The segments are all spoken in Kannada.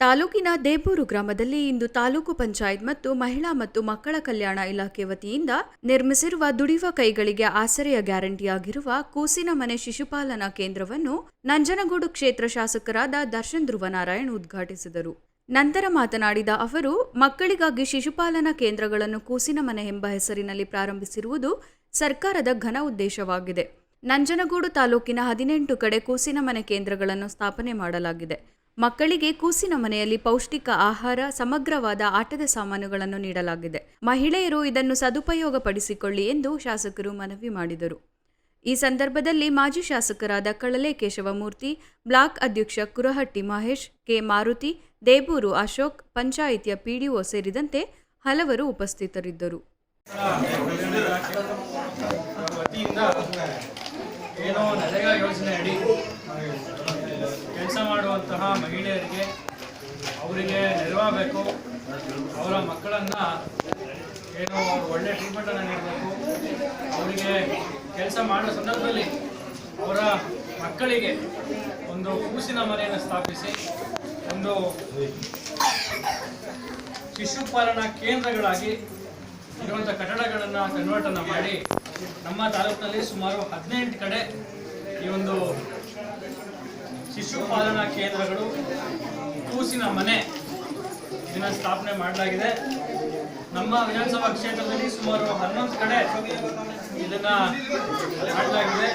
ತಾಲೂಕಿನ ದೇಬೂರು ಗ್ರಾಮದಲ್ಲಿ ಇಂದು ತಾಲೂಕು ಪಂಚಾಯತ್ ಮತ್ತು ಮಹಿಳಾ ಮತ್ತು ಮಕ್ಕಳ ಕಲ್ಯಾಣ ಇಲಾಖೆ ವತಿಯಿಂದ ನಿರ್ಮಿಸಿರುವ ದುಡಿಯುವ ಕೈಗಳಿಗೆ ಆಸರೆಯ ಗ್ಯಾರಂಟಿಯಾಗಿರುವ ಕೂಸಿನ ಮನೆ ಶಿಶುಪಾಲನಾ ಕೇಂದ್ರವನ್ನು ನಂಜನಗೂಡು ಕ್ಷೇತ್ರ ಶಾಸಕರಾದ ದರ್ಶನ್ ಧ್ರುವನಾರಾಯಣ್ ಉದ್ಘಾಟಿಸಿದರು. ನಂತರ ಮಾತನಾಡಿದ ಅವರು, ಮಕ್ಕಳಿಗಾಗಿ ಶಿಶುಪಾಲನಾ ಕೇಂದ್ರಗಳನ್ನು ಕೂಸಿನ ಮನೆ ಎಂಬ ಹೆಸರಿನಲ್ಲಿ ಪ್ರಾರಂಭಿಸಿರುವುದು ಸರ್ಕಾರದ ಘನ ಉದ್ದೇಶವಾಗಿದೆ. ನಂಜನಗೂಡು ತಾಲೂಕಿನ ಹದಿನೆಂಟು ಕಡೆ ಕೂಸಿನ ಮನೆ ಕೇಂದ್ರಗಳನ್ನು ಸ್ಥಾಪನೆ ಮಾಡಲಾಗಿದೆ. ಮಕ್ಕಳಿಗೆ ಕೂಸಿನ ಮನೆಯಲ್ಲಿ ಪೌಷ್ಟಿಕ ಆಹಾರ, ಸಮಗ್ರವಾದ ಆಟದ ಸಾಮಾನುಗಳನ್ನು ನೀಡಲಾಗಿದೆ. ಮಹಿಳೆಯರು ಇದನ್ನು ಸದುಪಯೋಗಪಡಿಸಿಕೊಳ್ಳಿ ಎಂದು ಶಾಸಕರು ಮನವಿ ಮಾಡಿದರು. ಈ ಸಂದರ್ಭದಲ್ಲಿ ಮಾಜಿ ಶಾಸಕರಾದ ಕಳಲೆ ಕೇಶವಮೂರ್ತಿ ಬ್ಲಾಕ್ ಅಧ್ಯಕ್ಷ ಕುರಹಟ್ಟಿ ಮಹೇಶ್, ಕೆ ಮಾರುತಿ, ದೇಬೂರು ಅಶೋಕ್, ಪಂಚಾಯಿತಿಯ ಪಿಡಿಒ ಸೇರಿದಂತೆ ಹಲವರು ಉಪಸ್ಥಿತರಿದ್ದರು. ಏನೋ ಯೋಜನೆ ಅಡಿ ಕೆಲಸ ಮಾಡುವಂತಹ ಮಹಿಳೆಯರಿಗೆ ಅವರಿಗೆ ನೆರವಾಗಬೇಕು. ಅವರ ಮಕ್ಕಳನ್ನು ಏನು ಅವರು ಒಳ್ಳೆ ಟ್ರೀಟ್ಮೆಂಟನ್ನು ನೀಡಬೇಕು. ಅವರಿಗೆ ಕೆಲಸ ಮಾಡೋ ಸಂದರ್ಭದಲ್ಲಿ ಅವರ ಮಕ್ಕಳಿಗೆ ಒಂದು ಕೂಸಿನ ಮನೆಯನ್ನು ಸ್ಥಾಪಿಸಿ, ಒಂದು ಶಿಶುಪಾಲನಾ ಕೇಂದ್ರಗಳಾಗಿ ಇರುವಂಥ ಕಟ್ಟಡಗಳನ್ನು ಕನ್ವರ್ಟನ್ನು ಮಾಡಿ ನಮ್ಮ ತಾಲೂಕಿನಲ್ಲಿ ಸುಮಾರು ಹದಿನೆಂಟು ಕಡೆ ಈ ಒಂದು ಶಿಶುಪಾಲನಾ ಕೇಂದ್ರಗಳು, ಕೂಸಿನ ಮನೆ ಇದನ್ನ ಸ್ಥಾಪನೆ ಮಾಡಲಾಗಿದೆ. ನಮ್ಮ ವಿಧಾನಸಭಾ ಕ್ಷೇತ್ರದಲ್ಲಿ ಸುಮಾರು ಹನ್ನೊಂದು ಕಡೆ ಇದನ್ನ ಮಾಡಲಾಗಿದೆ.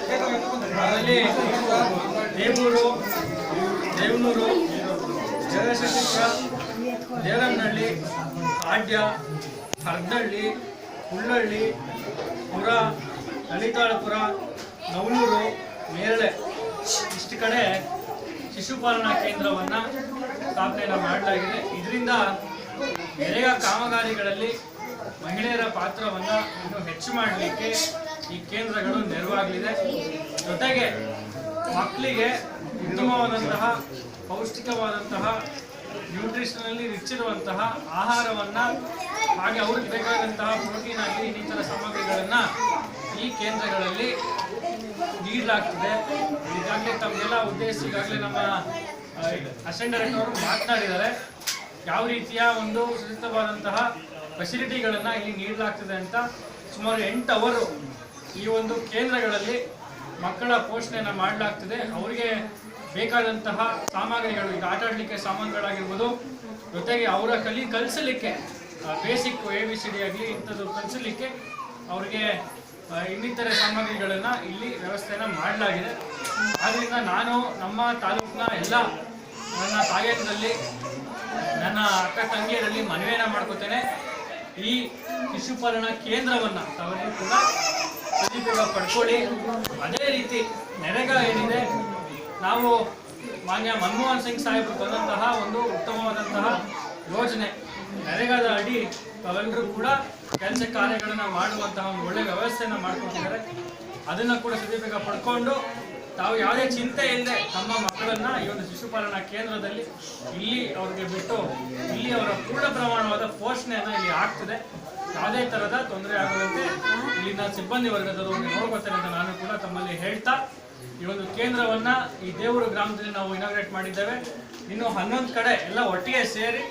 ಅದರಲ್ಲಿ ದೇವೂರು ದೇವನೂರು ಜಗಶಿಕ್ಷ ದೇವನಹಳ್ಳಿ, ಆಡ್ಯ, ಹರ್ದಳ್ಳಿ ಹುಳ್ಳಳ್ಳಿ ಪುರ ಲಲಿತಾಳಪುರ ನವಲೂರು ನೇರಳೆ ಇಷ್ಟು ಕಡೆ ಶಿಶುಪಾಲನಾ ಕೇಂದ್ರವನ್ನು ಸ್ಥಾಪನೆಯನ್ನು ಮಾಡಲಾಗಿದೆ. ಇದರಿಂದ ನೆರೆಯ ಕಾಮಗಾರಿಗಳಲ್ಲಿ ಮಹಿಳೆಯರ ಪಾತ್ರವನ್ನು ಇನ್ನು ಹೆಚ್ಚು ಮಾಡಲಿಕ್ಕೆ ಈ ಕೇಂದ್ರಗಳು ನೆರವಾಗಲಿದೆ. ಜೊತೆಗೆ ಮಕ್ಕಳಿಗೆ ಉತ್ತಮವಾದಂತಹ, ಪೌಷ್ಟಿಕವಾದಂತಹ ನ್ಯೂಟ್ರಿಷನಲ್ಲಿ ರಿಚ್ ಇರುವಂತಹ ಆಹಾರವನ್ನ ಹಾಗೆ ಅವ್ರಿಗೆ ಬೇಕಾದಂತಹ ಪ್ರೋಟೀನ್ ಆಗಲಿ ಇನ್ನಿತರ ಸಾಮಗ್ರಿಗಳನ್ನ ಈ ಕೇಂದ್ರಗಳಲ್ಲಿ ನೀಡಲಾಗ್ತದೆ. ಈಗಾಗಲೇ ತಮಗೆಲ್ಲ ಉದ್ದೇಶಿಸಿ ಈಗಾಗಲೇ ನಮ್ಮ ಅಸೆಂಡರ್ ಅವರು ಮಾತನಾಡಿದ್ದಾರೆ. ಯಾವ ರೀತಿಯ ಒಂದು ಸುಚಿತವಾದಂತಹ ಫೆಸಿಲಿಟಿಗಳನ್ನು ಇಲ್ಲಿ ನೀಡಲಾಗ್ತದೆ ಅಂತ ಸುಮಾರು ಎಂಟು ಅವರು ಈ ಒಂದು ಕೇಂದ್ರಗಳಲ್ಲಿ ಮಕ್ಕಳ ಪೋಷಣೆಯನ್ನು ಮಾಡಲಾಗ್ತದೆ. ಅವರಿಗೆ ಬೇಕಾದಂತಹ ಸಾಮಗ್ರಿಗಳು, ಈಗ ಆಟ ಸಾಮಾನುಗಳಾಗಿರ್ಬೋದು, ಜೊತೆಗೆ ಅವರ ಕಲಿ ಕಲಿಸಲಿಕ್ಕೆ basic A B C D ಆಗಲಿ ಇಂಥದ್ದು ಕಲಿಸಲಿಕ್ಕೆ ಅವರಿಗೆ ಇನ್ನಿತರ ಸಾಮಗ್ರಿಗಳನ್ನು ಇಲ್ಲಿ ವ್ಯವಸ್ಥೆಯನ್ನು ಮಾಡಲಾಗಿದೆ. ಆದ್ದರಿಂದ ನಾನು ನಮ್ಮ ತಾಲೂಕಿನ ಎಲ್ಲ, ನನ್ನ ತಾಯಂದಿರಲ್ಲಿ, ನನ್ನ ಅಕ್ಕ ತಂಗಿಯರಲ್ಲಿ ಮನವಿಯನ್ನು ಮಾಡ್ಕೋತೇನೆ. ಈ ಶಿಶುಪಾಲನಾ ಕೇಂದ್ರವನ್ನು ತಾವೆಲ್ಲರೂ ಕೂಡ ಸದುಪಯೋಗ ಪಡ್ಕೊಳ್ಳಿ. ಅದೇ ರೀತಿ ನೆರೆಗ ಏನಿದೆ, ನಾವು ಮಾನ್ಯ ಮನಮೋಹನ್ ಸಿಂಗ್ ಸಾಹೇಬರು ತಂದಂತಹ ಒಂದು ಉತ್ತಮವಾದಂತಹ ಯೋಜನೆ ನರೇಗಾದ ಅಡಿ ತಾವೆಲ್ಲರೂ ಕೂಡ ಕೆಲಸ ಕಾರ್ಯಗಳನ್ನು ಮಾಡುವಂತಹ ಒಂದು ಒಳ್ಳೆ ವ್ಯವಸ್ಥೆಯನ್ನು ಮಾಡ್ಕೊಂಡಿದ್ದಾರೆ. ಅದನ್ನ ಕೂಡ ಸದುಪಯೋಗ ಪಡ್ಕೊಂಡು ತಾವು ಯಾವುದೇ ಚಿಂತೆ ಇಲ್ಲದೆ ತಮ್ಮ ಮಕ್ಕಳನ್ನ ಈ ಒಂದು ಶಿಶುಪಾಲನಾ ಕೇಂದ್ರದಲ್ಲಿ ಇಲ್ಲಿ ಅವ್ರಿಗೆ ಬಿಟ್ಟು ಇಲ್ಲಿ ಅವರ ಪೂರ್ಣ ಪ್ರಮಾಣವಾದ ಪೋಷಣೆಯನ್ನ ಇಲ್ಲಿ ಆಗ್ತದೆ. ಯಾವುದೇ ತರಹದ ತೊಂದರೆ ಆಗದಂತೆ ಇಲ್ಲಿನ ಸಿಬ್ಬಂದಿ ವರ್ಗದವರು ನೋಡ್ಕೋತಾರೆ ಅಂತ ನಾನು ಕೂಡ ತಮ್ಮಲ್ಲಿ ಹೇಳ್ತಾ, ಈ ಒಂದು ಕೇಂದ್ರವನ್ನ ಈ ದೇವರು ಗ್ರಾಮದಲ್ಲಿ ನಾವು ಇನಾಗ್ರೇಟ್ ಮಾಡಿದ್ದೇವೆ. ಇನ್ನು ಹನ್ನೊಂದು ಕಡೆ ಎಲ್ಲ ಒಟ್ಟಿಗೆ ಸೇರಿ